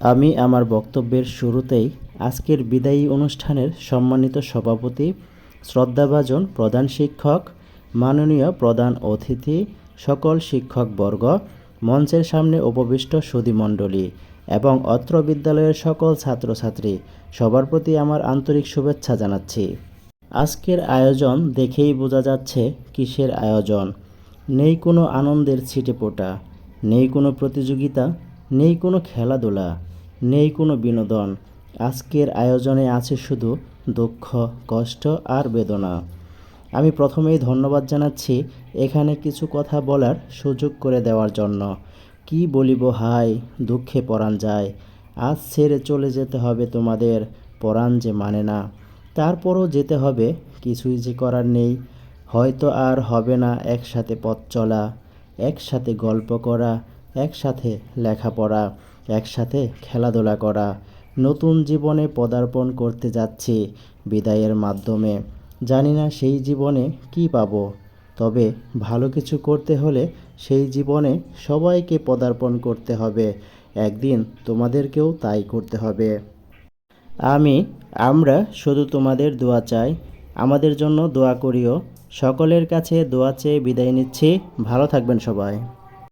আমি আমার বক্তব্যের শুরুতেই আজকের বিদায়ী অনুষ্ঠানের সম্মানিত সভাপতি, শ্রদ্ধাভাজন প্রধান শিক্ষক, মাননীয় প্রধান অতিথি, সকল শিক্ষকবর্গ, মঞ্চের সামনে উপবিষ্ট সুধীমণ্ডলী এবং অত্র বিদ্যালয়ের সকল ছাত্রছাত্রী, সবার প্রতি আমার আন্তরিক শুভেচ্ছা জানাচ্ছি। আজকের আয়োজন দেখেই বোঝা যাচ্ছে কিসের আয়োজন। নেই কোনো আনন্দের ছিটেফোঁটা, নেই কোনো প্রতিযোগিতা, নেই কোনো খেলাধুলা। নেই কোনো বিনোদন। আজকের আয়োজনে আছে শুধু দুঃখ, কষ্ট আর বেদনা। আমি প্রথমেই ধন্যবাদ জানাচ্ছি এখানে কিছু কথা বলার সুযোগ করে দেওয়ার জন্য। কি বলিব, হাই, দুঃখে পরাণ যায়। আজ ছেড়ে চলে যেতে হবে তোমাদের, পরাণ যে মানে না। তারপরও যেতে হবে, কিছুই যে করার নেই। হয়তো আর হবে না একসাথে পথ চলা, একসাথে গল্প করা, একসাথে লেখাপড়া। একসাথে খেলাধুলা করা, নতুন জীবনে পদার্পণ করতে যাচ্ছি বিদায়ের মাধ্যমে। জানি না সেই জীবনে কি পাব, তবে ভালো কিছু করতে হলে সেই জীবনে সবাইকে পদার্পণ করতে হবে, একদিন তোমাদেরকেও তাই করতে হবে। আমি, আমরা শুধু তোমাদের দোয়া চাই, আমাদের জন্য দোয়া করিও, সকলের কাছে দোয়া চেয়ে বিদায় নিচ্ছি, ভালো থাকবেন সবাই।